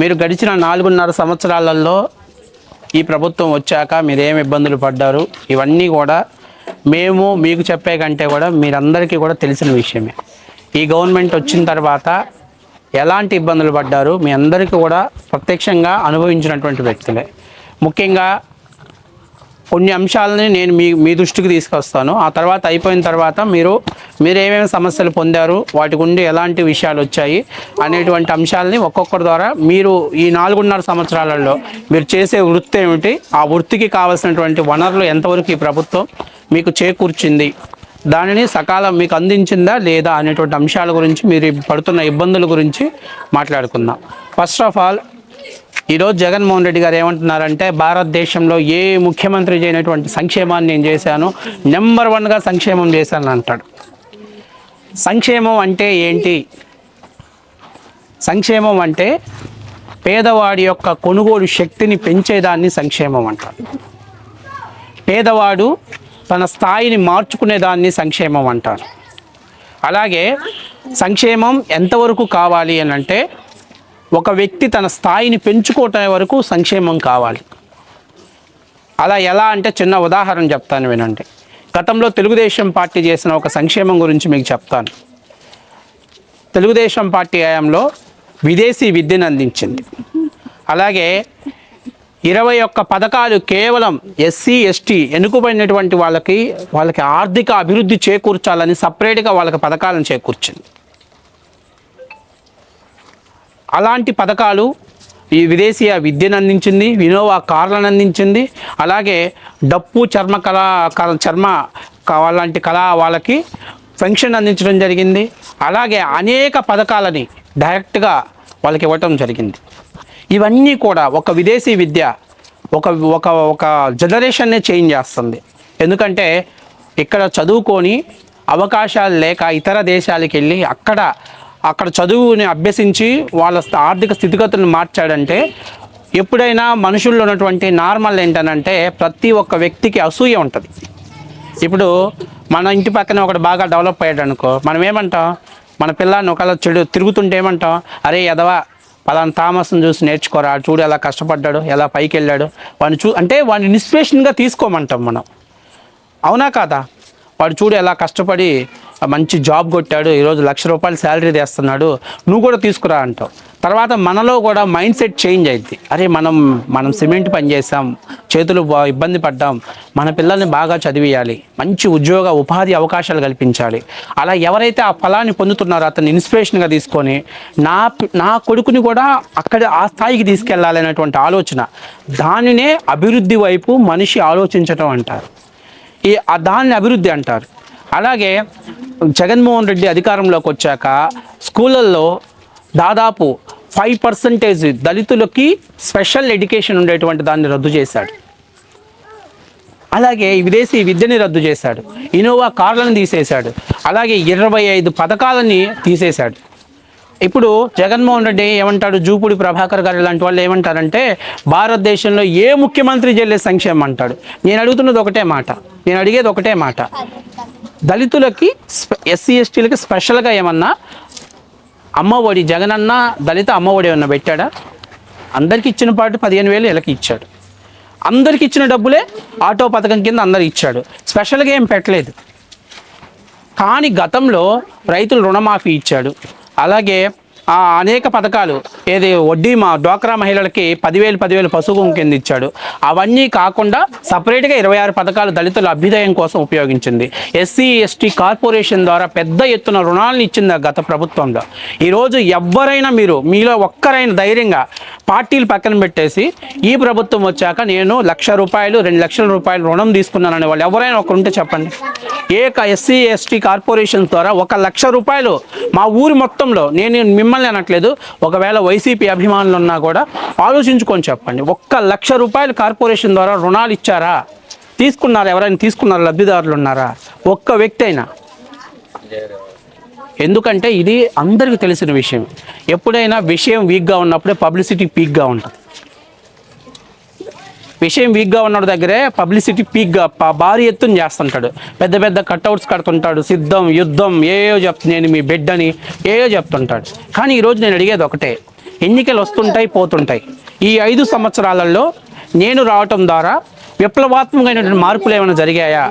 మీరు గడిచిన నాలుగున్నర సంవత్సరాలలో ఈ ప్రభుత్వం వచ్చాక మీరు ఏమి ఇబ్బందులు పడ్డారు? ఇవన్నీ కూడా మేము మీకు చెప్పే కంటే కూడా మీరందరికీ కూడా తెలిసిన విషయమే. ఈ గవర్నమెంట్ వచ్చిన తర్వాత ఎలాంటి ఇబ్బందులు పడ్డారు? మీ అందరికీ కూడా ప్రత్యక్షంగా అనుభవించినటువంటి వ్యక్తులే. ముఖ్యంగా కొన్ని అంశాలని నేను మీ మీ దృష్టికి తీసుకొస్తాను. ఆ తర్వాత అయిపోయిన తర్వాత మీరు మీరు ఏమేమి సమస్యలు పొందారు వాటి గుండి ఎలాంటి విషయాలు వచ్చాయి అనేటువంటి అంశాలని ఒక్కొక్కరి ద్వారా మీరు ఈ నాలుగున్నర సంవత్సరాలలో మీరు చేసే వృత్తి ఏమిటి ఆ వృత్తికి కావాల్సినటువంటి వనరులు ఎంతవరకు ఈ ప్రభుత్వం మీకు చేకూర్చింది దానిని సకాలం మీకు అందించిందా లేదా అనేటువంటి అంశాల గురించి మీరు పడుతున్న ఇబ్బందుల గురించి మాట్లాడుకుందాం. ఫస్ట్ ఆఫ్ ఆల్ ఈరోజు జగన్మోహన్ రెడ్డి గారు ఏమంటున్నారంటే భారతదేశంలో ఏ ముఖ్యమంత్రి చేయనటువంటి సంక్షేమాన్ని నేను చేశాను నెంబర్ వన్గా సంక్షేమం చేశాను అంటాడు. సంక్షేమం అంటే ఏంటి? సంక్షేమం అంటే పేదవాడి యొక్క కొనుగోలు శక్తిని పెంచేదాన్ని సంక్షేమం అంటారు. పేదవాడు తన స్థాయిని మార్చుకునేదాన్ని సంక్షేమం అంటారు. అలాగే సంక్షేమం ఎంతవరకు కావాలి అని అంటే ఒక వ్యక్తి తన స్థాయిని పెంచుకోవటం వరకు సంక్షేమం కావాలి. అలా ఎలా అంటే చిన్న ఉదాహరణ చెప్తాను వినండి. గతంలో తెలుగుదేశం పార్టీ చేసిన ఒక సంక్షేమం గురించి మీకు చెప్తాను. తెలుగుదేశం పార్టీ హయాంలో విదేశీ విద్యను అందించింది. అలాగే ఇరవై ఒక్క పథకాలు కేవలం ఎస్సీ ఎస్టీ ఎన్నుకుపోయినటువంటి వాళ్ళకి వాళ్ళకి ఆర్థిక అభివృద్ధి చేకూర్చాలని సపరేట్గా వాళ్ళకి పథకాలను చేకూర్చింది. అలాంటి పథకాలు ఈ విదేశీయ విద్యను అందించింది వినోవా కార్లను అందించింది అలాగే డప్పు చర్మ కళ చర్మ వాళ్ళంటి కళ వాళ్ళకి పెన్షన్ అందించడం జరిగింది. అలాగే అనేక పథకాలని డైరెక్ట్గా వాళ్ళకి ఇవ్వటం జరిగింది. ఇవన్నీ కూడా ఒక విదేశీ విద్య ఒక ఒక ఒక జనరేషన్నే చేంజ్ చేస్తుంది. ఎందుకంటే ఇక్కడ చదువుకొని అవకాశాలు లేక ఇతర దేశాలకు వెళ్ళి అక్కడ అక్కడ చదువుని అభ్యసించి వాళ్ళ ఆర్థిక స్థితిగతులను మార్చాడంటే ఎప్పుడైనా మనుషుల్లో ఉన్నటువంటి నార్మల్ ఏంటనంటే ప్రతి ఒక్క వ్యక్తికి అసూయ ఉంటుంది. ఇప్పుడు మన ఇంటి పక్కన ఒకటి బాగా డెవలప్ అయ్యాడు అనుకో మనం ఏమంటాం మన పిల్లాన్ని ఒకవేళ చెడు తిరుగుతుంటే ఏమంటాం? అరే ఎదవా పలానా థామస్ని చూసి నేర్చుకోరా చూడు ఎలా కష్టపడ్డాడు ఎలా పైకి వెళ్ళాడు వాడిని చూ అంటే వాడిని ఇన్స్పిరేషన్గా తీసుకోమంటాం మనం. అవునా కాదా? వాడు చూడు ఎలా కష్టపడి మంచి జాబ్ కొట్టాడు ఈరోజు లక్ష రూపాయలు శాలరీ తెస్తున్నాడు నువ్వు కూడా తీసుకురా అంటావు. తర్వాత మనలో కూడా మైండ్ సెట్ చేంజ్ అయింది అరే మనం మనం సిమెంట్ పని చేసాం చేతులు బా- ఇబ్బంది పడ్డాం మన పిల్లల్ని బాగా చదివియాలి మంచి ఉద్యోగ ఉపాధి అవకాశాలు కల్పించాలి. అలా ఎవరైతే ఆ ఫలాన్ని పొందుతున్నారో అతన్ని ఇన్స్పిరేషన్గా తీసుకొని నా నా కొడుకుని కూడా అక్కడ ఆ స్థాయికి తీసుకెళ్ళాలి అనేటువంటి ఆలోచన. దానినే అభివృద్ధి వైపు మనిషి ఆలోచించటం అంటారు. ఈ దాన్ని అభివృద్ధి అంటారు. అలాగే జగన్మోహన్ రెడ్డి అధికారంలోకి వచ్చాక స్కూళ్ళల్లో దాదాపు ఫైవ్ పర్సంటేజ్ దళితులకి స్పెషల్ ఎడ్యుకేషన్ ఉండేటువంటి దాన్ని రద్దు చేశాడు. అలాగే విదేశీ విద్యని రద్దు చేశాడు. ఇనోవా కార్లను తీసేశాడు. అలాగే ఇరవై ఐదు పథకాలని తీసేశాడు. ఇప్పుడు జగన్మోహన్ రెడ్డి ఏమంటాడు? జూపూడి ప్రభాకర్ గారు ఇలాంటి వాళ్ళు ఏమంటారంటే భారతదేశంలో ఏ ముఖ్యమంత్రి చెల్లే సంక్షేమం అంటాడు? నేను అడుగుతున్నది ఒకటే మాట. నేను అడిగేది ఒకటే మాట. దళితులకి ఎస్సీ ఎస్టీలకి స్పెషల్గా ఏమన్నా అమ్మఒడి జగనన్న దళిత అమ్మఒడి ఏమన్నా పెట్టాడా? అందరికి ఇచ్చిన పాటు పదిహేను వేలు వీళ్ళకి ఇచ్చాడు. అందరికి ఇచ్చిన డబ్బులే ఆటో పథకం కింద అందరు ఇచ్చాడు. స్పెషల్గా ఏం పెట్టలేదు. కానీ గతంలో రైతులు రుణమాఫీ ఇచ్చాడు. అలాగే అనేక పథకాలు ఏది వడ్డీ మా డ్వాక్రా మహిళలకి పదివేలు పదివేలు పశువు కింద ఇచ్చాడు. అవన్నీ కాకుండా సపరేట్గా ఇరవై ఆరు పథకాలు దళితుల అభ్యుదయం కోసం ఉపయోగించింది. ఎస్సీ ఎస్టీ కార్పొరేషన్ ద్వారా పెద్ద ఎత్తున రుణాలను ఇచ్చింది ఆ గత ప్రభుత్వంలో. ఈరోజు ఎవరైనా మీరు మీలో ఒక్కరైనా ధైర్యంగా పార్టీలు పక్కన పెట్టేసి ఈ ప్రభుత్వం వచ్చాక నేను లక్ష రూపాయలు రెండు లక్షల రూపాయలు రుణం తీసుకున్నానని వాళ్ళు ఎవరైనా ఒకరు ఉంటే చెప్పండి. ఏక ఎస్సీ ఎస్టీ కార్పొరేషన్ ద్వారా ఒక లక్ష రూపాయలు మా ఊరి మొత్తంలో నేను మిమ్మల్ని అనట్లేదు ఒకవేళ వైసీపీ అభిమానులు ఉన్నా కూడా ఆలోచించుకొని చెప్పండి. ఒక్క లక్ష రూపాయలు కార్పొరేషన్ ద్వారా రుణాలు ఇచ్చారా? తీసుకున్నారా? ఎవరైనా తీసుకున్నారా? లబ్ధిదారులు ఉన్నారా? ఒక్క వ్యక్తి అయినా? ఎందుకంటే ఇది అందరికీ తెలిసిన విషయం. ఎప్పుడైనా విషయం వీక్గా ఉన్నప్పుడే పబ్లిసిటీ పీక్గా ఉంటుంది. విషయం వీక్గా ఉన్న దగ్గరే పబ్లిసిటీ పీక్గా భారీ ఎత్తున చేస్తుంటాడు. పెద్ద పెద్ద కట్అవుట్స్ కడుతుంటాడు. సిద్ధం యుద్ధం ఏయో చెప్తు నేను మీ బిడ్డని ఏయో చెప్తుంటాడు. కానీ ఈరోజు నేను అడిగేది ఒకటే. ఎన్నికలు వస్తుంటాయి పోతుంటాయి. ఈ ఐదు సంవత్సరాలలో నేను రావటం ద్వారా విప్లవాత్మకమైనటువంటి మార్పులు ఏమైనా జరిగాయా?